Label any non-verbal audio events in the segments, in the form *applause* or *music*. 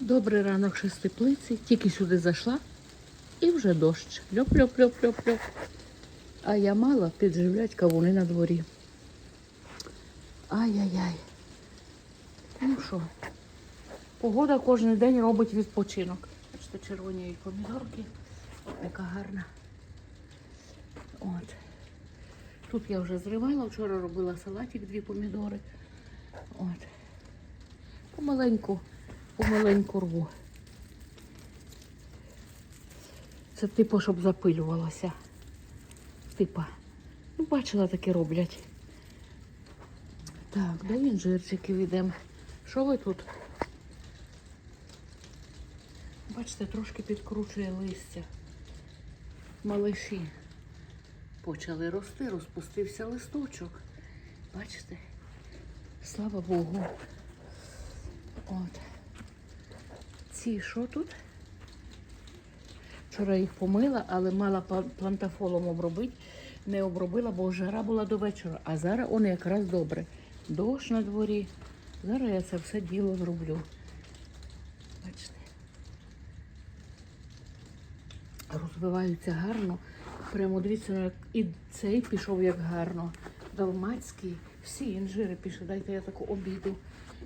Добрий ранок теплиці. Тільки сюди зайшла і вже дощ. Льоп-льоп-льоп-льоп-льоп. А я мала підживлять кавуни на дворі. Ай-яй-яй. Ну що, погода кожен день робить відпочинок. Бачите, червоні помідорки. Яка гарна. От. Тут я вже зривала, вчора робила салатик, дві помідори. От. Помаленьку, помаленьку рву. Це типу, щоб запилювалося. Типа. Ну, бачила, таке роблять. Так, де інжирчики відемо. Що ви тут? Бачите, трошки підкручує листя. Малиші почали рости, розпустився листочок. Бачите? Слава Богу. От. Ці що тут? Вчора їх помила, але мала плантафолом обробити. Не обробила, бо жара була до вечора. А зараз воно якраз добре. Дощ на дворі. Зараз я це все діло зроблю. Бачите. Розвиваються гарно. Прямо дивіться, як і цей пішов як гарно. Далмацький. Всі інжири пішли. Дайте я таку обіду.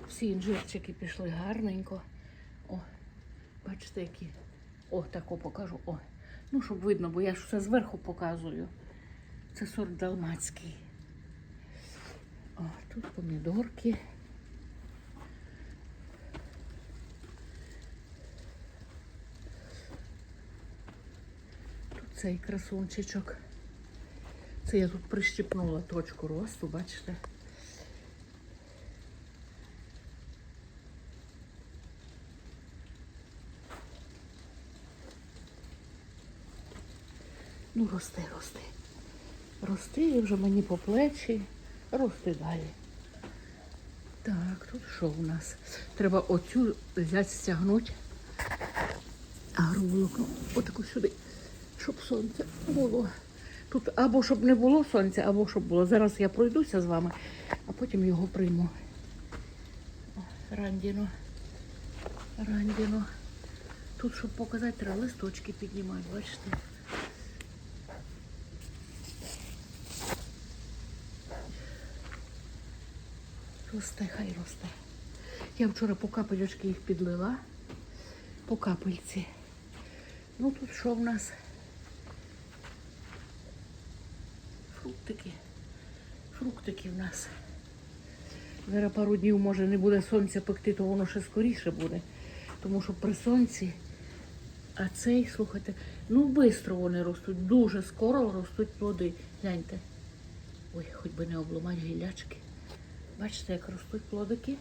Всі інжирчики пішли гарненько. Бачите, які. О, тако покажу. О. Ну, щоб видно, бо я ж все зверху показую. Це сорт далмацький. О, тут помідорки. Тут цей красунчичок. Це я тут прищепнула точку росту, бачите? Ну, рости, рости. Рости і вже мені по плечі. Рости далі. Так, тут що у нас? Треба оцю взяти, стягнути. Агроволокно. Отаку сюди, щоб сонце було. Тут або щоб не було сонця, або щоб було. Зараз я пройдуся з вами, а потім його прийму. Рандіно. Рандіно. Тут, щоб показати, треба листочки піднімати, бачите? Росте, хай росте. Я вчора по капелючки їх підлила. По капельці. Ну тут що в нас? Фруктики. Фруктики в нас. Зараз пару днів може не буде сонця пекти, то воно ще скоріше буде. Тому що при сонці, а цей, слухайте, ну швидко вони ростуть, дуже скоро ростуть плоди. Гляньте. Ой, хоч би не обламати гілячки. Бачите, як ростуть плодики.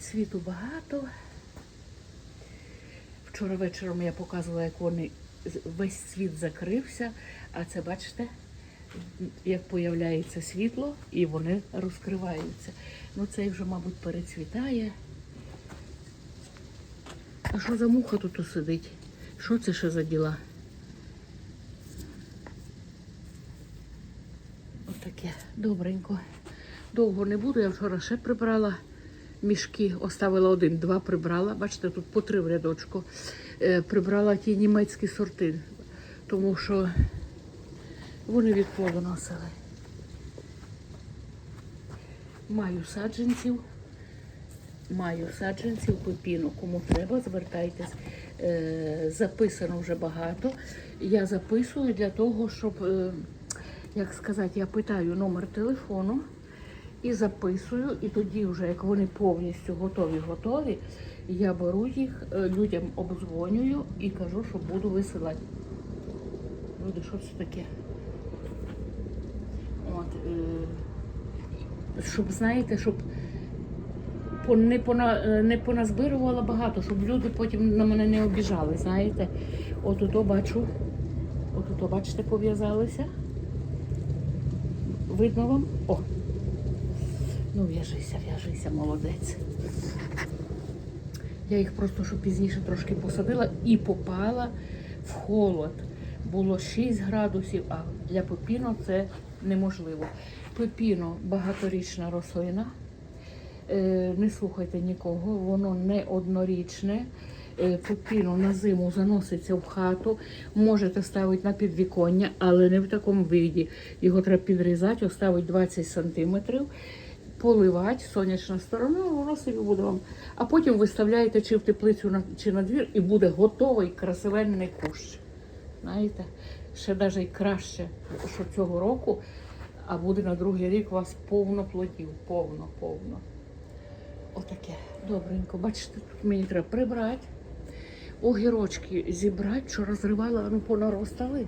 Цвіту багато. Вчора вечором я показувала, як вони весь світ закрився, а це бачите, як появляється світло і вони розкриваються. Ну цей вже, мабуть, перецвітає. А що за муха тут сидить? Що це ще за діла? Отаке, добренько. Довго не буду, я вчора ще прибрала мішки, оставила один, два прибрала. Бачите, тут по три в рядочку. Е, прибрала ті німецькі сорти, тому що вони від плодоносили. Маю саджанців. Маю саджанців пепіну. Кому треба, звертайтесь. Е, записано вже багато. Я записую для того, щоб, е, як сказати, я питаю номер телефону і записую. І тоді, вже як вони повністю готові, готові, я беру їх, е, людям обдзвонюю і кажу, що буду висилати. Люди, що це таке? От, е, щоб знаєте, щоб не, пона, е, поназбирувала багато, щоб люди потім на мене не обіжали, знаєте. От ото бачу, от ото, бачите, пов'язалися. Видно вам? О! Ну, в'яжися, в'яжися, молодець. Я їх просто що пізніше трошки посадила і попала в холод. Було 6 градусів, а для пепіно це неможливо. Пепіно багаторічна рослина. Е, Не слухайте нікого, воно не однорічне. Е, Пепіно на зиму заноситься в хату, можете ставити на підвіконня, але не в такому виді. Його треба підрізати, оставити 20 сантиметрів, поливати, сонячна сторона, воно собі буде вам. А потім виставляєте чи в теплицю чи на двір, і буде готовий красивенний кущ. Знаєте, ще навіть краще, що цього року, а буде на другий рік у вас повно плодів, повно, повно. Отаке. Добренько. Бачите, тут мені треба прибрати. Огірочки зібрати, що розривала, ну понаростали.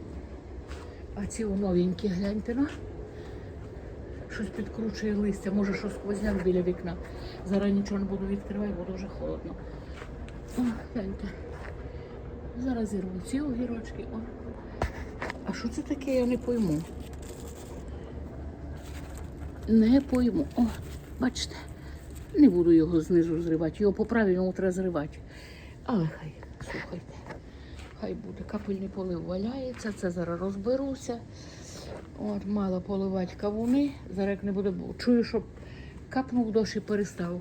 А ці новенькі, гляньте на. Щось підкручує листя, може що сквозняк біля вікна. Зараз нічого не буду відкривати, бо дуже холодно. О, гляньте. Зараз зірву ці огірочки. О. А що це таке, я не пойму. Не пойму. О, бачите, не буду його знизу зривати. Його по-правильному треба зривати. Але хай, слухайте, хай буде. Капельний полив валяється, це зараз розберуся. От, мало поливати кавуни. Зараз як не буде, чую, що капнув дощ і перестав.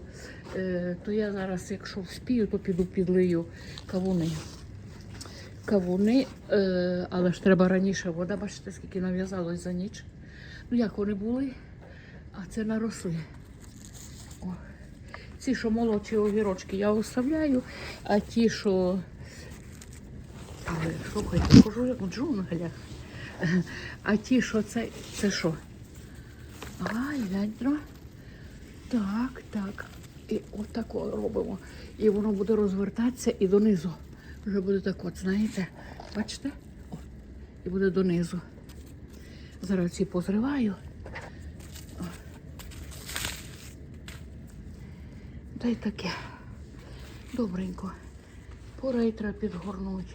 Е, то я зараз, якщо вспію, то піду підлию кавуни. Кавуни, е, але ж треба раніше вода, бачите, скільки нав'язалось за ніч. Ну як вони були, а це наросли. О. Ці, що молодші огірочки, я оставляю, а ті, що. Але слухайте, хожу як в джунглях. А ті, що це, це що? Ай, глянь. Так, так. І отако робимо. І воно буде розвертатися і донизу. Вже буде так от, знаєте? Бачите? О, і буде донизу. Зараз ці позриваю. О. Та й таке. Добренько. Пора й треба підгорнути.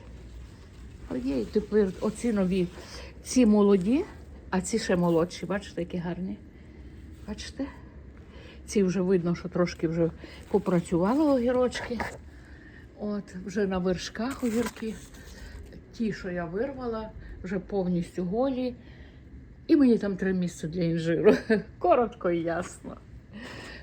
Є тепер оці нові. Ці молоді, а ці ще молодші. Бачите, які гарні. Бачите? Ці вже видно, що трошки вже попрацювали огірочки. От, вже на вершках огірки. Ті, що я вирвала, вже повністю голі. І мені там три місця для інжиру. *laughs* Коротко і ясно.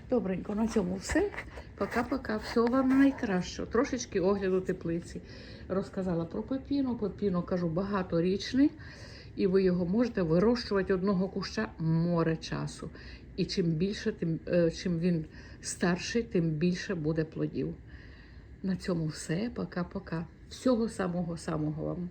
Добренько, на цьому все. Пока-пока. Всього вам найкращого. Трошечки огляду теплиці. Розказала про пепіно. Пепіно, кажу, багаторічний. І ви його можете вирощувати одного куща море часу. І чим більше, тим, е, чим він старший, тим більше буде плодів. На цьому все. Пока-пока. Всього самого-самого вам.